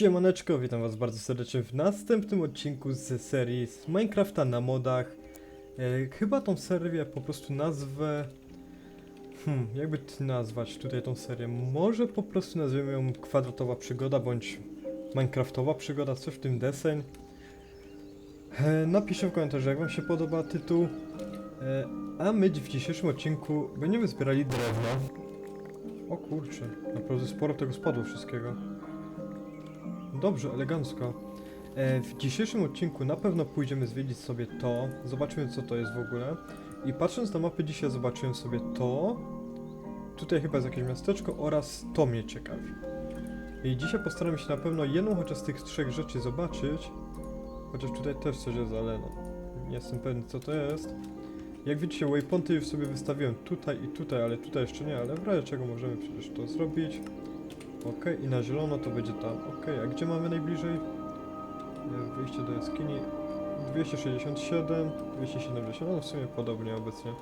Siemaneczko, witam was bardzo serdecznie w następnym odcinku z serii z Minecrafta na modach. E, chyba tą serię po prostu nazwę... Hmm, jakby nazwać tutaj tą serię? Może po prostu nazwiemy ją Kwadratowa Przygoda, bądź Minecraftowa Przygoda, coś w tym deseń. E, napiszcie w komentarzu, jak wam się podoba tytuł. E, a my w dzisiejszym odcinku będziemy zbierali drewno. O kurczę, naprawdę sporo tego spadło wszystkiego. Dobrze, elegancko. E, w dzisiejszym odcinku na pewno pójdziemy zwiedzić sobie to, zobaczymy co to jest w ogóle. I patrząc na mapę dzisiaj zobaczyłem sobie to, tutaj chyba jest jakieś miasteczko oraz to mnie ciekawi. I dzisiaj postaram się na pewno jedną chociaż z tych trzech rzeczy zobaczyć, chociaż tutaj też coś jest, ale no, nie jestem pewien co to jest. Jak widzicie, waypointy już sobie wystawiłem tutaj i tutaj, ale tutaj jeszcze nie, ale w razie czego możemy przecież to zrobić. Ok, i na zielono to będzie tam. Ok, a gdzie mamy najbliżej? E, Wyjście do jaskini 267, 270, no w sumie podobnie obecnie.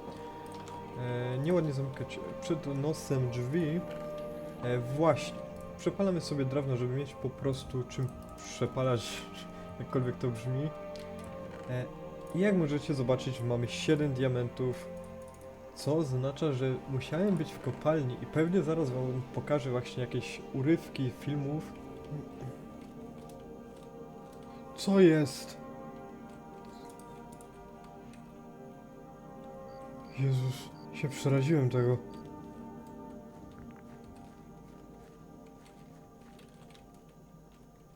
E, nieładnie zamykać przed nosem drzwi. E, właśnie, przepalamy sobie drewno, żeby mieć po prostu czym przepalać, jakkolwiek to brzmi. E, jak możecie zobaczyć, mamy 7 diamentów, co oznacza, że musiałem być w kopalni i pewnie zaraz wam pokażę właśnie jakieś urywki filmów. Co jest? Jezus, się przeraziłem tego.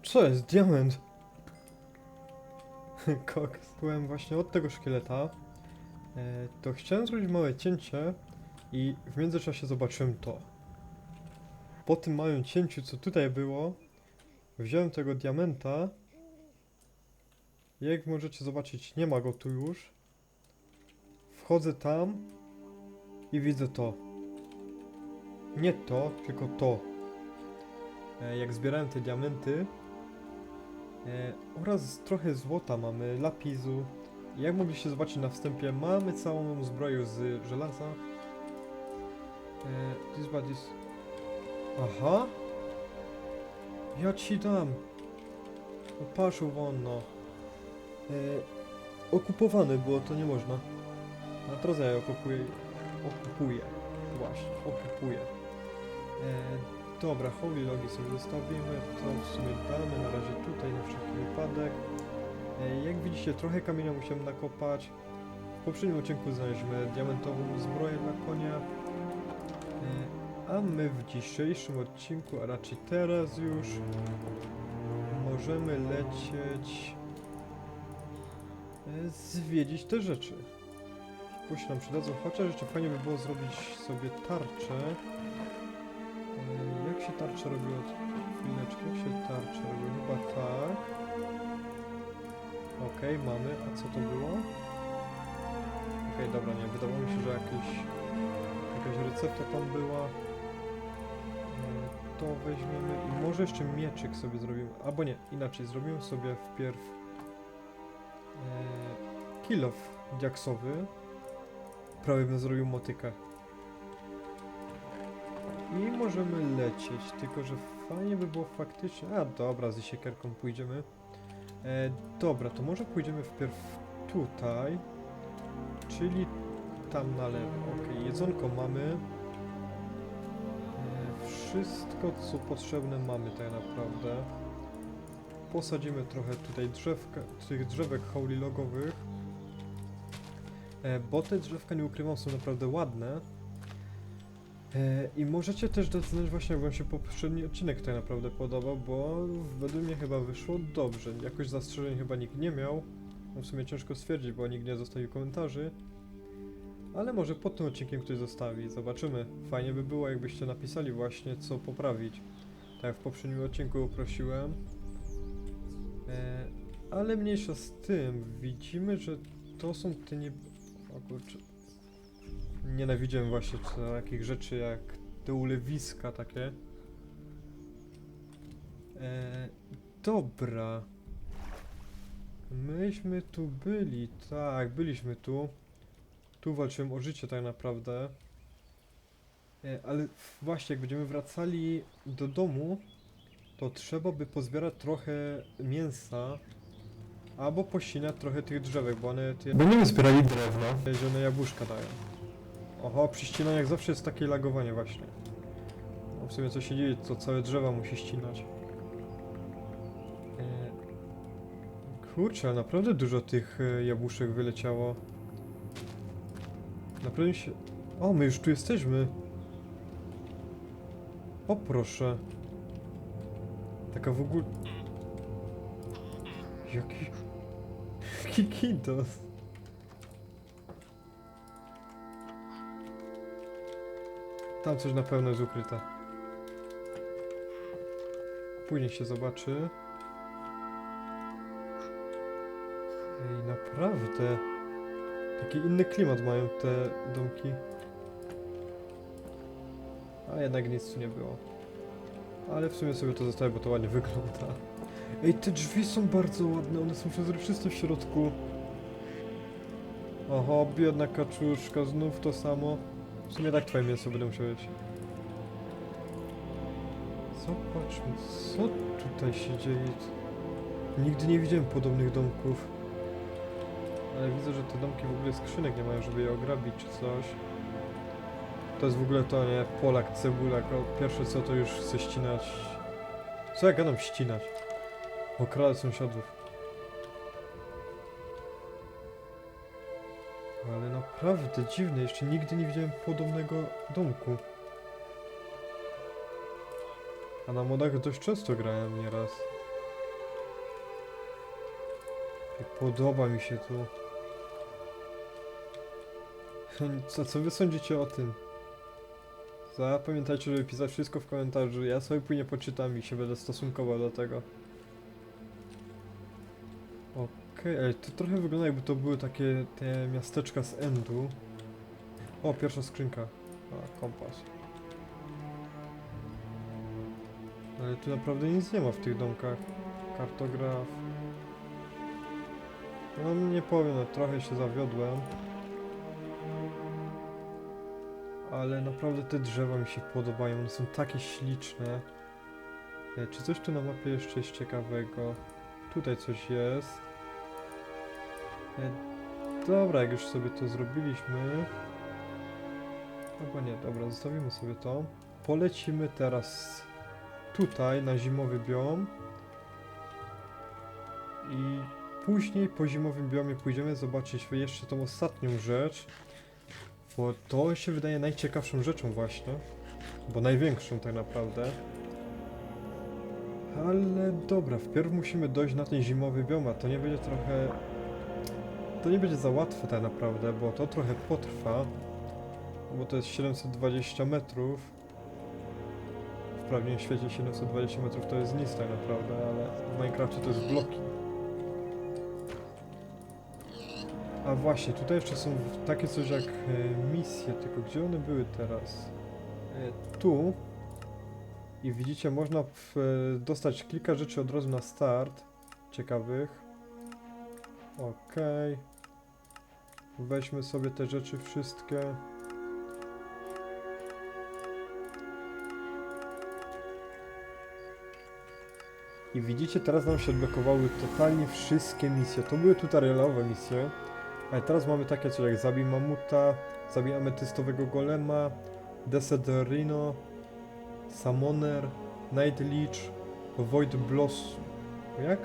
Co jest? Diament! Koks. Byłem właśnie od tego szkieleta. E, to chciałem zrobić małe cięcie i w międzyczasie zobaczyłem to. Po tym małym cięciu, co tutaj było, wziąłem tego diamenta. Jak możecie zobaczyć, nie ma go tu już. Wchodzę tam i widzę to. Nie to, tylko to. E, jak zbierałem te diamenty e, oraz trochę złota mamy, lapisu, jak mogliście zobaczyć na wstępie, mamy całą zbroję z żelaza. E, this bad is... Aha! Ja ci dam! Opaszył wolno. E, okupowane było, to nie można. A teraz ja okupuję. Okupuję. Właśnie, okupuję. E, dobra, holy logi sobie zostawimy. To w sumie damy na razie tutaj na wszelki wypadek. E, Jak widzicie, trochę kamienia musiałem nakopać. W poprzednim odcinku znaleźliśmy diamentową zbroję na konia. E, A my w dzisiejszym odcinku, a raczej teraz już, możemy lecieć e, zwiedzić te rzeczy. Bo się nam przydadzą, chociaż jeszcze fajnie by było zrobić sobie tarczę. Jak się tarczę robi od... Chwileczkę, jak się tarczę robi? Okej, mamy. A co to było? Okej, dobra, nie. Wydawało mi się, że jakieś, jakaś recepta tam była. E, To weźmiemy i może jeszcze mieczyk sobie zrobimy. Albo nie, inaczej. Zrobimy sobie wpierw e, kill off diaksowy. Prawie bym zrobił motykę. I możemy lecieć, tylko że fajnie by było faktycznie... A dobra, z siekierką pójdziemy. E, dobra, to może pójdziemy wpierw tutaj, czyli tam na lewo. Ok, jedzonko mamy. E, wszystko, co potrzebne mamy tak naprawdę. Posadzimy trochę tutaj drzewka, tych drzewek holy logowych. E, bo te drzewka, nie ukrywam, są naprawdę ładne. E, I możecie też docenić właśnie, jak wam się poprzedni odcinek tak naprawdę podobał, bo według mnie chyba wyszło dobrze. Jakoś zastrzeżeń chyba nikt nie miał. No w sumie ciężko stwierdzić, bo nikt nie zostawił komentarzy. Ale może pod tym odcinkiem ktoś zostawi, zobaczymy. Fajnie by było, jakbyście napisali właśnie, co poprawić. Tak jak w poprzednim odcinku prosiłem. E, ale mniejsza z tym, widzimy, że to są te nie... O kurczę. Nienawidziłem właśnie takich rzeczy jak te ulewiska takie. E, dobra. Myśmy tu byli, tak, byliśmy tu. Tu walczyłem o życie tak naprawdę. E, ale właśnie, jak będziemy wracali do domu, to trzeba by pozbierać trochę mięsa, albo pościnać trochę tych drzewek, bo one te Będziemy zbierali drewno. zielone jabłuszka dają. Oho, przy ścinaniach zawsze jest takie lagowanie właśnie. No w sumie co się dzieje, to całe drzewa musi ścinać. E, Kurczę, ale naprawdę dużo tych e, jabłuszek wyleciało. Naprawdę się... O, my już tu jesteśmy. O, proszę. Taka w ogóle... Jaki... Jaki kidos. Tam coś na pewno jest ukryte. Później się zobaczy. Ej, naprawdę. Taki inny klimat mają te domki. A jednak nic tu nie było. Ale w sumie sobie to zostawię, bo to ładnie wygląda. Ej, te drzwi są bardzo ładne, one są przezroczyste w środku. Oho, biedna kaczuszka, znów to samo. W sumie tak twoje mięso będę musiał jeść. Zobaczmy, co tutaj się dzieje. Nigdy nie widziałem podobnych domków. Ale widzę, że te domki w ogóle skrzynek nie mają, żeby je ograbić czy coś. To jest w ogóle to, nie? Polak, cebulak. O, pierwsze co to już chce ścinać. Co ja gadam ścinać? Okradę sąsiadów. Ale naprawdę dziwne, jeszcze nigdy nie widziałem podobnego domku. A na modach dość często grałem nieraz. I podoba mi się tu. Co, co wy sądzicie o tym? Zapamiętajcie, żeby pisać wszystko w komentarzu. Ja sobie później poczytam i się będę stosunkował do tego. Okej, ale to trochę wygląda jakby to były takie te miasteczka z Endu. O, pierwsza skrzynka. A, kompas. Ale tu naprawdę nic nie ma w tych domkach. Kartograf. No nie powiem, no trochę się zawiodłem. Ale naprawdę te drzewa mi się podobają, one są takie śliczne. Czy coś tu na mapie jeszcze jest ciekawego? Tutaj coś jest. E, dobra, jak już sobie to zrobiliśmy. Albo nie, dobra, zostawimy sobie to. Polecimy teraz tutaj na zimowy biom. I później po zimowym biomie pójdziemy zobaczyć jeszcze tą ostatnią rzecz. Bo to się wydaje najciekawszą rzeczą właśnie. Bo największą tak naprawdę. Ale dobra, wpierw musimy dojść na ten zimowy biom, a to nie będzie trochę... To nie będzie za łatwe tak naprawdę, bo to trochę potrwa. Bo to jest 720 metrów. W prawdziwym świecie 720 metrów to jest nic tak naprawdę, ale w Minecrafcie to jest bloki. A właśnie, tutaj jeszcze są takie coś jak e, misje, tylko gdzie one były teraz? E, tu. I widzicie, można e, dostać kilka rzeczy od razu na start. Ciekawych. Okej. Weźmy sobie te rzeczy wszystkie. I widzicie, teraz nam się odblokowały totalnie wszystkie misje. To były tutorialowe misje. Ale teraz mamy takie coś jak zabij mamuta, zabij ametystowego golema, Desert Rhino, Summoner, Night Leech, Void Blossom. Jak?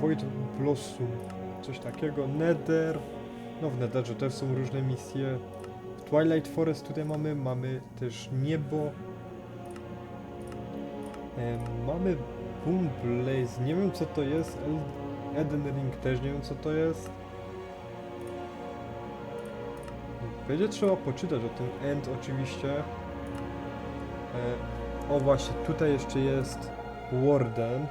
Void Blossom. Coś takiego. Nether. No w Netherze też są różne misje. W Twilight Forest tutaj mamy, mamy też niebo. Em, mamy Boom Blaze, nie wiem co to jest. Eden Ring też nie wiem co to jest. Będzie trzeba poczytać o tym End oczywiście. E, o właśnie, tutaj jeszcze jest Warden.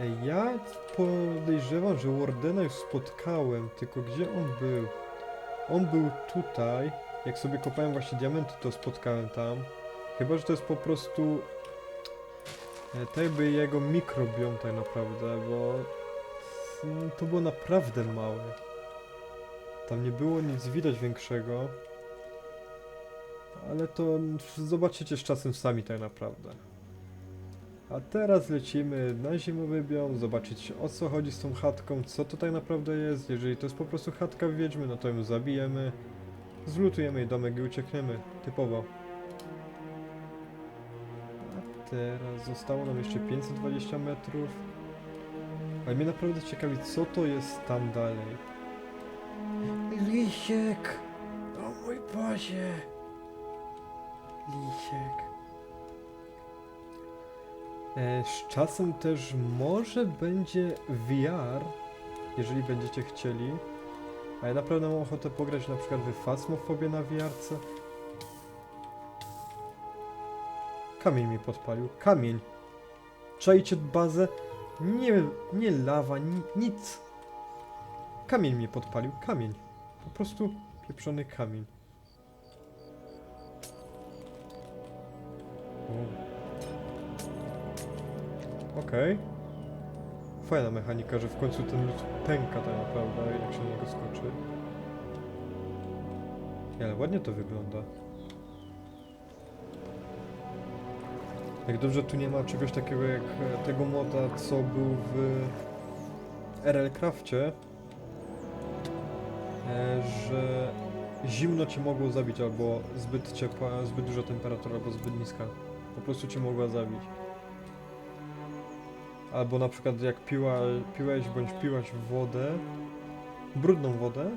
E, ja podejrzewam, że Wardena już spotkałem, tylko gdzie on był? On był tutaj. Jak sobie kopałem właśnie diamenty, to spotkałem tam. Chyba, że to jest po prostu e, tak jakby jego mikrobiom tak naprawdę, bo mm, to było naprawdę małe. Tam nie było nic widać większego. Ale to zobaczycie z czasem sami tak naprawdę. A teraz lecimy na zimowy biom, zobaczyć o co chodzi z tą chatką, co to tak naprawdę jest. Jeżeli to jest po prostu chatka wiedźmy, no to ją zabijemy, zlutujemy jej domek i uciekniemy. Typowo. A teraz zostało nam jeszcze 520 metrów. Ale mnie naprawdę ciekawi, co to jest tam dalej. Lisiek! O mój Boże! Lisiek. E, z czasem też może będzie VR, jeżeli będziecie chcieli. A ja naprawdę mam ochotę pograć na przykład w Fasmofobię na VR-ce. Kamień mi podpalił. Kamień. Czajcie bazę? Nie, nie lawa, ni, nic. Kamień mnie podpalił. Kamień. Po prostu pieprzony kamień. Okej. Fajna mechanika, że w końcu ten lód pęka tak naprawdę, jak się na niego skoczy. Ale ładnie to wygląda. Jak dobrze tu nie ma czegoś takiego jak e, tego moda, co był w RL Crafcie, e, że zimno cię mogło zabić, albo zbyt ciepła, zbyt duża temperatura, albo zbyt niska. Po prostu cię mogła zabić. Albo na przykład jak piła, piłeś bądź piłaś wodę, brudną wodę,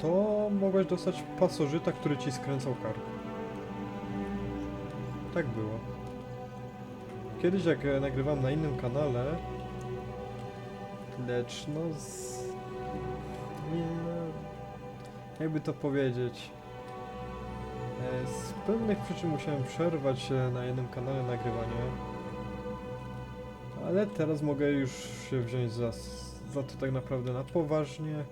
to mogłeś dostać pasożyta, który ci skręcał kark. Tak było. Kiedyś jak e, nagrywam na innym kanale, lecz no z... Nie... Jakby to powiedzieć... E, Z pewnych przyczyn musiałem przerwać na jednym kanale nagrywanie. Ale teraz mogę już się wziąć za, za to tak naprawdę na poważnie.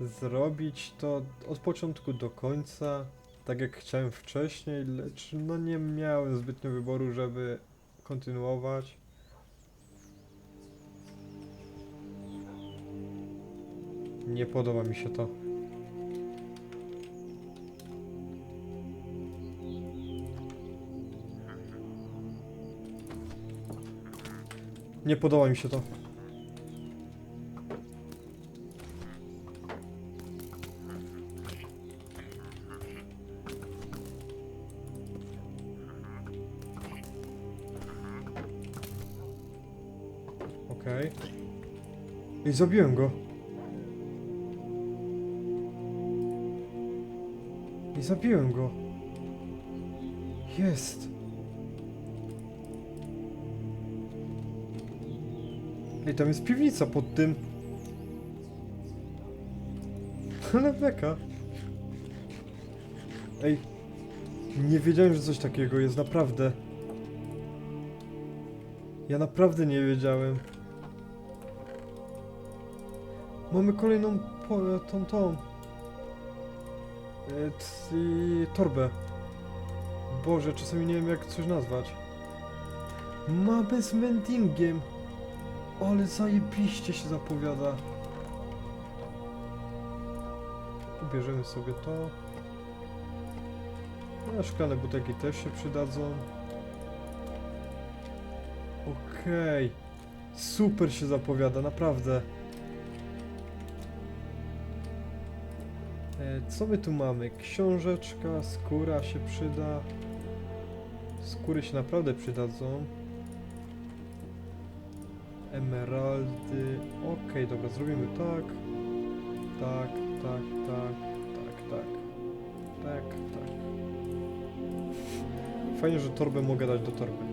Zrobić to od początku do końca, tak jak chciałem wcześniej, lecz no nie miałem zbytnio wyboru, żeby kontynuować. Nie podoba mi się to. Nie podoba mi się to. Okej. I zabiłem go. I zabiłem go. Jest. Ej, tam jest piwnica pod tym. Ale beka. Ej. Nie wiedziałem, że coś takiego jest, naprawdę. Ja naprawdę nie wiedziałem. Mamy kolejną tą, tą. E, i torbę. Boże, czasami nie wiem jak coś nazwać. Mamy z mendingiem. Ale zajebiście się zapowiada. Ubierzemy sobie to. No, szklane butelki też się przydadzą. Okej. Super się zapowiada, naprawdę. E, co my tu mamy? Książeczka, skóra się przyda. Skóry się naprawdę przydadzą. Emeraldy. Okej, dobra, zrobimy tak. Tak, tak, tak, tak, tak. Tak, tak. Fajnie, że torbę mogę dać do torby.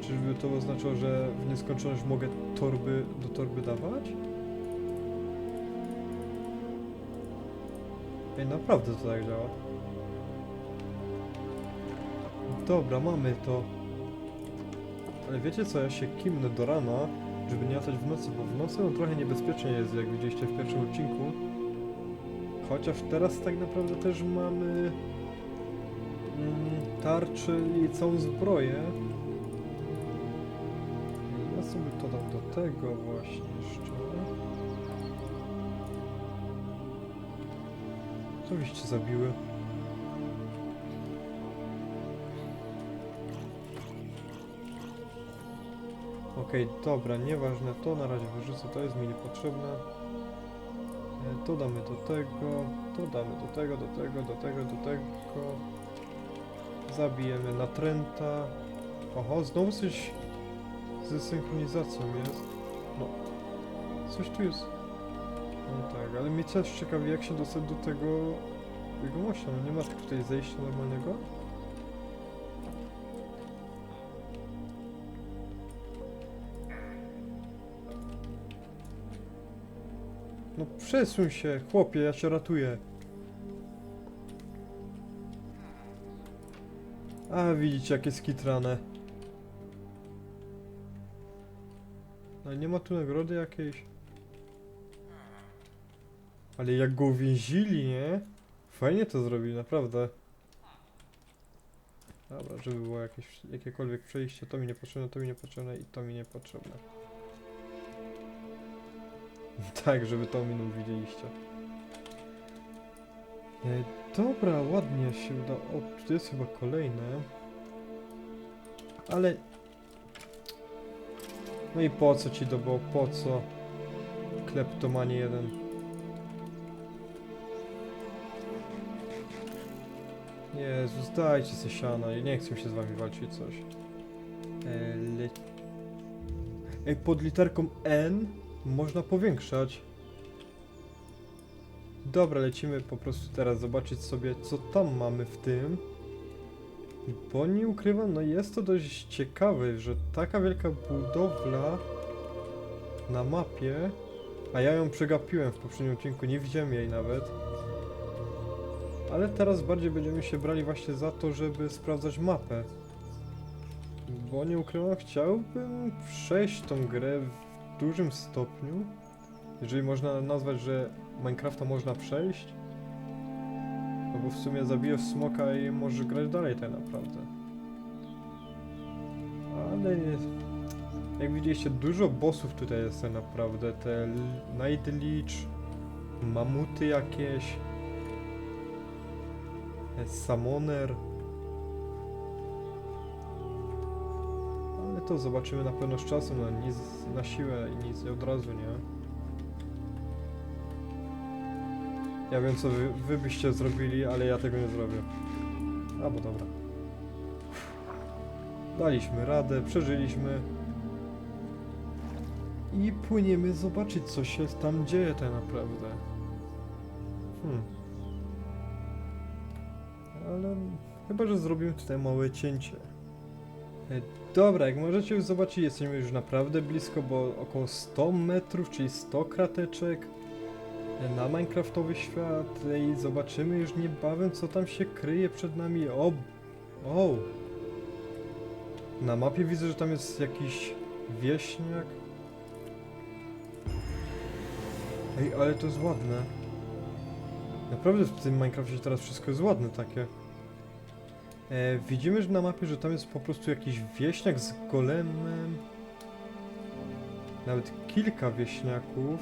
Czyżby to oznaczało, że w nieskończoność mogę torby do torby dawać? Ej, naprawdę to tak działa. Dobra, mamy to. Ale wiecie co, ja się kimnę do rana, żeby nie latać w nocy, bo w nocy no trochę niebezpiecznie jest, jak widzieliście w pierwszym odcinku. Chociaż teraz tak naprawdę też mamy mm, tarczy i całą zbroję. Ja sobie to dam do tego właśnie jeszcze. Co byście zabiły? Okej, dobra, nieważne, to na razie wyrzucę, to jest mi niepotrzebne. E, To damy do tego, to damy do tego, do tego, do tego, do tego. Zabijemy natręta. Oho, znowu coś ze synchronizacją jest. No, coś tu jest. No tak, ale mnie też ciekawi jak się dostać do tego jegomościa. No nie ma tutaj zejścia normalnego? No przesuń się, chłopie, ja cię ratuję. A widzicie jakie skitrane. Ale nie ma tu nagrody jakiejś. Ale jak go uwięzili, nie? Fajnie to zrobili, naprawdę. Dobra, żeby było jakieś, jakiekolwiek przejście, to mi niepotrzebne, to mi niepotrzebne i to mi niepotrzebne. Tak, żeby to minut widzieliście. E, dobra, ładnie się uda. O, tu jest chyba kolejne. Ale... No i po co ci to było? Po co? Kleptomanie jeden. Jezus, dajcie se siana. Ja nie chcę się z wami walczyć coś. E, le... Ej, pod literką N można powiększać. Dobra, lecimy po prostu teraz zobaczyć sobie, co tam mamy w tym. Bo nie ukrywam, no jest to dość ciekawe, że taka wielka budowla na mapie, a ja ją przegapiłem w poprzednim odcinku, nie widziałem jej nawet. Ale teraz bardziej będziemy się brali właśnie za to, żeby sprawdzać mapę. Bo nie ukrywam, chciałbym przejść tą grę dużym stopniu. Jeżeli można nazwać, że Minecrafta można przejść. No bo w sumie zabijesz smoka i możesz grać dalej tak naprawdę. Ale. Jak widzieliście, dużo bossów tutaj jest tak naprawdę. Te Night Leech, mamuty jakieś, Summoner. To zobaczymy na pewno z czasem, no nic na siłę i nic od razu, nie? Ja wiem co wy, wy byście zrobili, ale ja tego nie zrobię. A bo dobra. Daliśmy radę, przeżyliśmy. I płyniemy zobaczyć co się tam dzieje tak naprawdę. Hmm. Ale chyba, że zrobimy tutaj małe cięcie. E, Dobra, jak możecie już zobaczyć, jesteśmy już naprawdę blisko, bo około 100 metrów, czyli 100 krateczek na Minecraftowy świat i zobaczymy już niebawem, co tam się kryje przed nami. O! O! Na mapie widzę, że tam jest jakiś wieśniak. Ej, ale to jest ładne. Naprawdę w tym Minecrafcie teraz wszystko jest ładne takie. E, widzimy że na mapie, że tam jest po prostu jakiś wieśniak z golemem. Nawet kilka wieśniaków.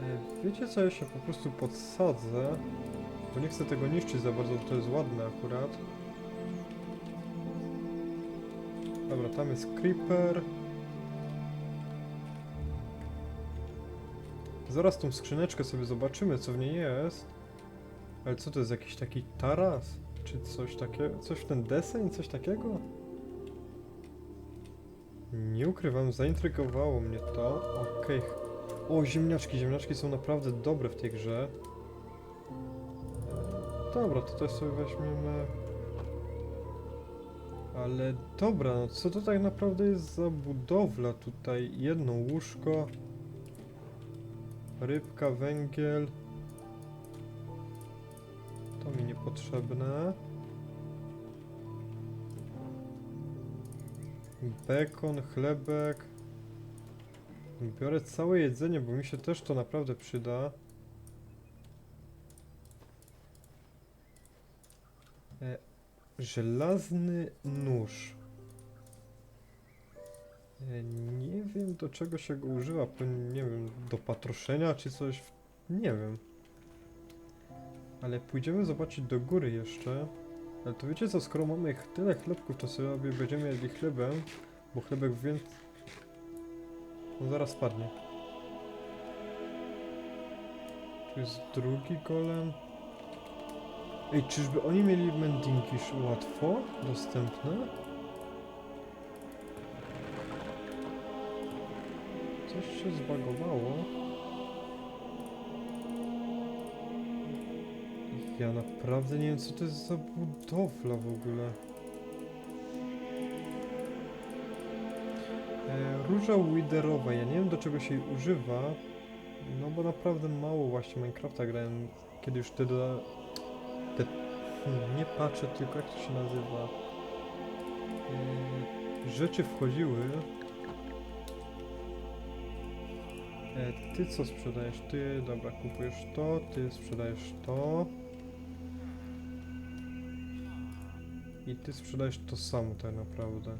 E, Wiecie co, ja się po prostu podsadzę, bo nie chcę tego niszczyć za bardzo, bo to jest ładne akurat. Dobra, tam jest creeper. Zaraz tą skrzyneczkę sobie zobaczymy, co w niej jest. Ale co to jest, jakiś taki taras? Czy coś takiego? Coś w ten deseń? Coś takiego? Nie ukrywam, zaintrygowało mnie to. Okej, o, ziemniaczki. Ziemniaczki są naprawdę dobre w tej grze. Dobra, to też sobie weźmiemy. Ale dobra, no co to tak naprawdę jest za budowla tutaj? Jedno łóżko. Rybka, węgiel. To mi niepotrzebne. Bekon, chlebek. Biorę całe jedzenie, bo mi się też to naprawdę przyda. E, żelazny nóż. Nie wiem do czego się go używa, po, nie wiem, do patroszenia czy coś, nie wiem. Ale pójdziemy zobaczyć do góry jeszcze. Ale to wiecie co, skoro mamy tyle chlebków, to sobie będziemy jedli chlebem, bo chlebek więcej... On zaraz spadnie. Tu jest drugi golem. Ej, czyżby oni mieli mendingi łatwo dostępne? Coś się zbagowało. Ja naprawdę nie wiem co to jest za budowla w ogóle. E, róża widerowa, ja nie wiem do czego się jej używa. No bo naprawdę mało właśnie Minecrafta grałem, kiedy już te, te hmm, nie patrzę tylko jak to się nazywa. E, rzeczy wchodziły. E, ty co sprzedajesz? Ty, dobra, kupujesz to, ty sprzedajesz to. I ty sprzedajesz to samo tak naprawdę.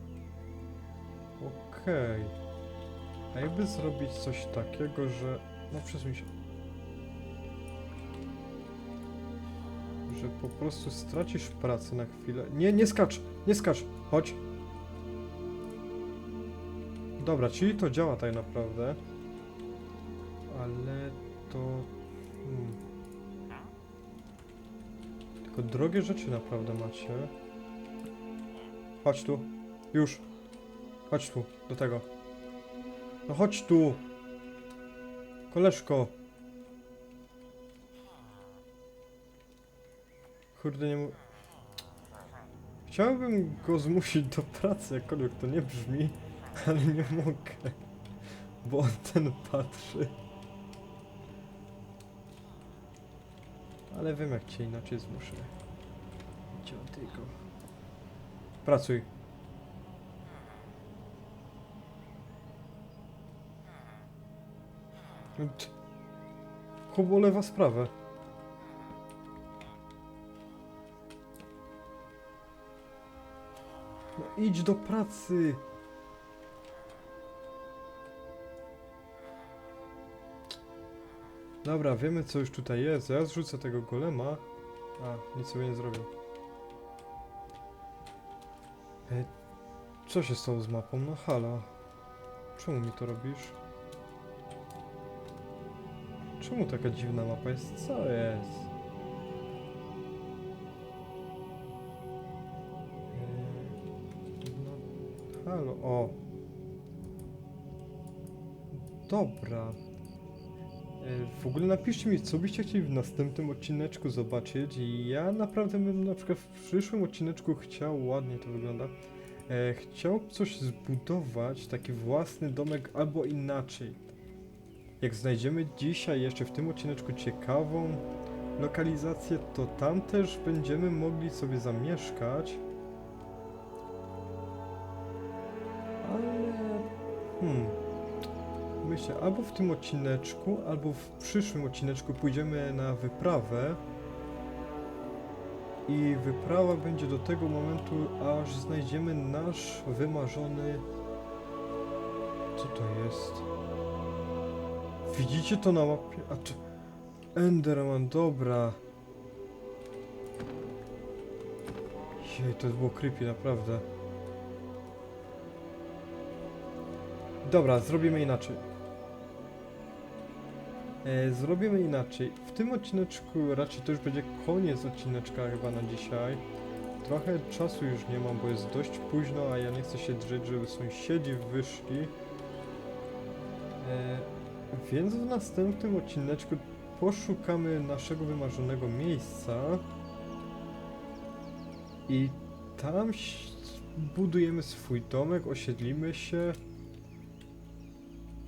Okej. A jakby zrobić coś takiego, że... No przesuń się. Że po prostu stracisz pracę na chwilę. Nie, nie skacz! Nie skacz! Chodź! Dobra, czyli to działa tak naprawdę. Drogie rzeczy naprawdę macie. Chodź tu. Już. Chodź tu, do tego. No chodź tu. Koleżko. Kurde, nie mu... Chciałbym go zmusić do pracy, jakkolwiek to nie brzmi, ale nie mogę. Bo on ten patrzy. Ale wiem jak cię inaczej zmuszę. Dziadygo. Pracuj. Chłop olewa sprawę. No idź do pracy. Dobra, wiemy co już tutaj jest. Ja zrzucę tego golema. A, nic sobie nie zrobił. E, co się stało z mapą? No halo. Czemu mi to robisz? Czemu taka dziwna mapa jest? Co jest? Eee, No, halo, o. Dobra. E, W ogóle napiszcie mi, co byście chcieli w następnym odcineczku zobaczyć. Ja naprawdę bym na przykład w przyszłym odcineczku chciał, ładnie to wygląda, e, chciał coś zbudować, taki własny domek albo inaczej. Jak znajdziemy dzisiaj jeszcze w tym odcineczku ciekawą lokalizację, to tam też będziemy mogli sobie zamieszkać. Ale... Hmm... Albo w tym odcineczku, albo w przyszłym odcineczku pójdziemy na wyprawę. I wyprawa będzie do tego momentu, aż znajdziemy nasz wymarzony... Co to jest? Widzicie to na mapie? A to... Enderman, dobra. Jej, to było creepy, naprawdę. Dobra, zrobimy inaczej. E, zrobimy inaczej. W tym odcineczku raczej to już będzie koniec odcineczka chyba na dzisiaj. Trochę czasu już nie mam, bo jest dość późno, a ja nie chcę się drzeć, żeby sąsiedzi wyszli. E, więc w następnym odcineczku poszukamy naszego wymarzonego miejsca i tam budujemy swój domek, osiedlimy się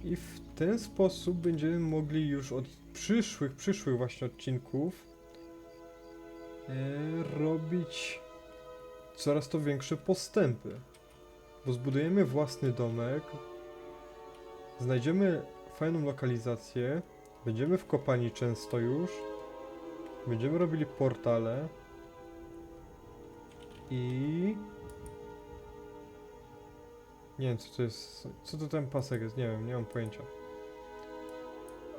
i w ten sposób będziemy mogli już od przyszłych, przyszłych właśnie odcinków e, robić coraz to większe postępy. Bo zbudujemy własny domek, znajdziemy fajną lokalizację, będziemy w kopalni często już, będziemy robili portale i... Nie wiem co to jest, co to ten pasek jest, nie wiem, nie mam pojęcia.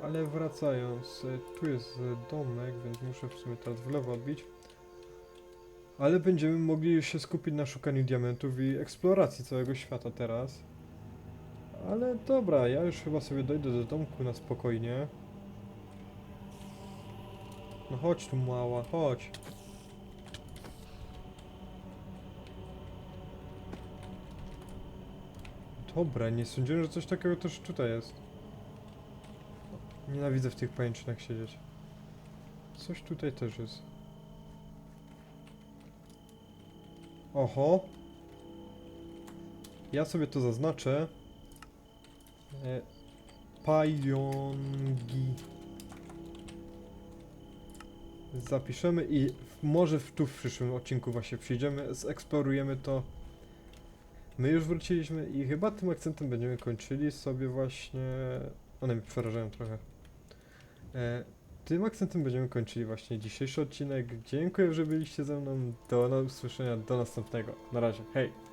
Ale wracając, e, tu jest e, domek, więc muszę w sumie teraz w lewo odbić. Ale będziemy mogli się skupić na szukaniu diamentów i eksploracji całego świata teraz. Ale dobra, ja już chyba sobie dojdę do domku na spokojnie. No chodź tu mała, chodź. Dobra, nie sądziłem, że coś takiego też tutaj jest. Nienawidzę w tych pajęczynach siedzieć. Coś tutaj też jest. Oho. Ja sobie to zaznaczę. E, pajągi. Zapiszemy i może w, tu w przyszłym odcinku właśnie przyjdziemy, zeksplorujemy to. My już wróciliśmy i chyba tym akcentem będziemy kończyli sobie właśnie... One mnie przerażają trochę. E, tym akcentem będziemy kończyli właśnie dzisiejszy odcinek. Dziękuję, że byliście ze mną. Do usłyszenia, do następnego. Na razie, hej!